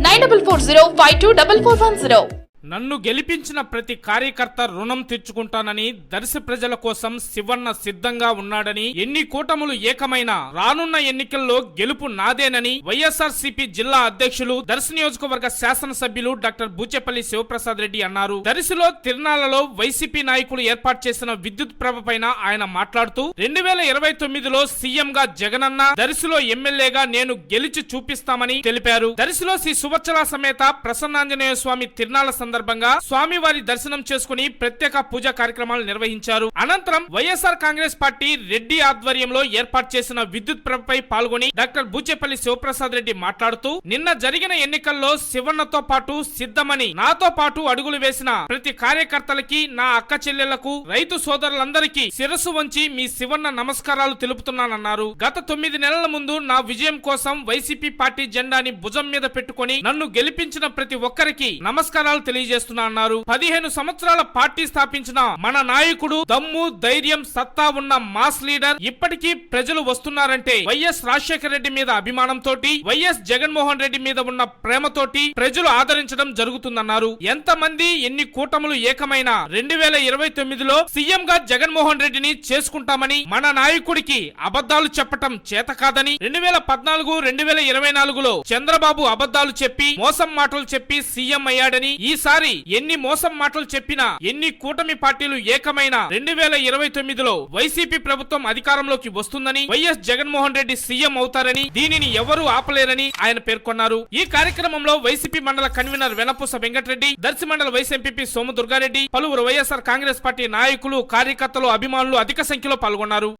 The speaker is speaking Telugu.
nine double four zero five two double four one zero. నన్ను గెలిపించిన ప్రతి కార్యకర్త రుణం తెచ్చుకుంటానని దర్శి ప్రజల కోసం శివన్న సిద్ధంగా ఉన్నాడని ఎన్ని కూటములు ఏకమైన రానున్న ఎన్నికల్లో గెలుపు నాదేనని వైఎస్ఆర్ జిల్లా అధ్యక్షులు దర్శి నియోజకవర్గ శాసనసభ్యులు డాక్టర్ బూచేపల్లి శివప్రసాద్ రెడ్డి అన్నారు. దర్శిలో తిరునాళ్ళలో వైసీపీ నాయకులు ఏర్పాటు చేసిన విద్యుత్ ప్రభ పైన ఆయన మాట్లాడుతూ రెండు వేల ఇరవై తొమ్మిదిలో సీఎం గా జగనన్న దర్శిలో ఎమ్మెల్యేగా నేను గెలిచి చూపిస్తామని తెలిపారు. దర్శిలో శ్రీ సువచ్చల సమేత ప్రసన్నాంజనేయ స్వామి తిరునాళ్ళ సందర్భంగా స్వామివారి దర్శనం చేసుకుని ప్రత్యేక పూజా కార్యక్రమాలు నిర్వహించారు. అనంతరం వైఎస్ఆర్ కాంగ్రెస్ పార్టీ రెడ్డి ఆధ్వర్యంలో ఏర్పాటు చేసిన విద్యుత్ ప్రభపై పాల్గొని డాక్టర్ బూచేపల్లి శివప్రసాద్ రెడ్డి మాట్లాడుతూ నిన్న జరిగిన ఎన్నికల్లో శివన్నతో పాటు సిద్ధమని నాతో పాటు అడుగులు వేసిన ప్రతి కార్యకర్తలకి నా అక్క చెల్లెళ్ళకు రైతు సోదరులందరికీ శిరస్సు వంచి మీ శివన్న నమస్కారాలు తెలుపుతున్నానన్నారు. గత తొమ్మిది నెలల ముందు నా విజయం కోసం వైసీపీ పార్టీ జెండాని భుజం మీద పెట్టుకొని నన్ను గెలిపించిన ప్రతి ఒక్కరికి నమస్కారాలు తెలియజేస్తున్నా అన్నారు. పదిహేను సంవత్సరాల పార్టీ స్థాపించిన మన నాయకుడు దమ్ము ధైర్యం సత్తా ఉన్న మాస్ లీడర్ ఇప్పటికీ ప్రజలు వస్తున్నారంటే వైఎస్ రాజశేఖర రెడ్డి మీద అభిమానంతో వైఎస్ జగన్మోహన్ రెడ్డి మీద ఉన్న ప్రేమతోటి ప్రజలు ఆదరించడం జరుగుతుందన్నారు. ఎంతమంది ఎన్ని కూటములు ఏకమైన రెండు వేల ఇరవై తొమ్మిదిలో సీఎం గా జగన్మోహన్ రెడ్డిని చేసుకుంటామని మన నాయకుడికి అబద్ధాలు చెప్పటం చేత కాదని రెండు వేల పద్నాలుగు రెండు వేల ఇరవై నాలుగులో చంద్రబాబు అబద్ధాలు చెప్పి మోసం మాటలు చెప్పి సీఎం అయ్యాడని ఈసారి ఈసారి ఎన్ని మోసం మాటలు చెప్పినా ఎన్ని కూటమి పార్టీలు ఏకమైన రెండు వేల ఇరవై తొమ్మిదిలో వైసీపీ ప్రభుత్వం అధికారంలోకి వస్తుందని వైఎస్ జగన్మోహన్ రెడ్డి సీఎం అవుతారని దీనిని ఎవరూ ఆపలేరని ఆయన పేర్కొన్నారు. ఈ కార్యక్రమంలో వైసీపీ మండల కన్వీనర్ వెనపూస వెంకటరెడ్డి దర్శి మండల వైస్ ఎంపీపీ సోము దుర్గారెడ్డి పలువురు వైఎస్ఆర్ కాంగ్రెస్ పార్టీ నాయకులు కార్యకర్తలు అభిమానులు అధిక సంఖ్యలో పాల్గొన్నారు.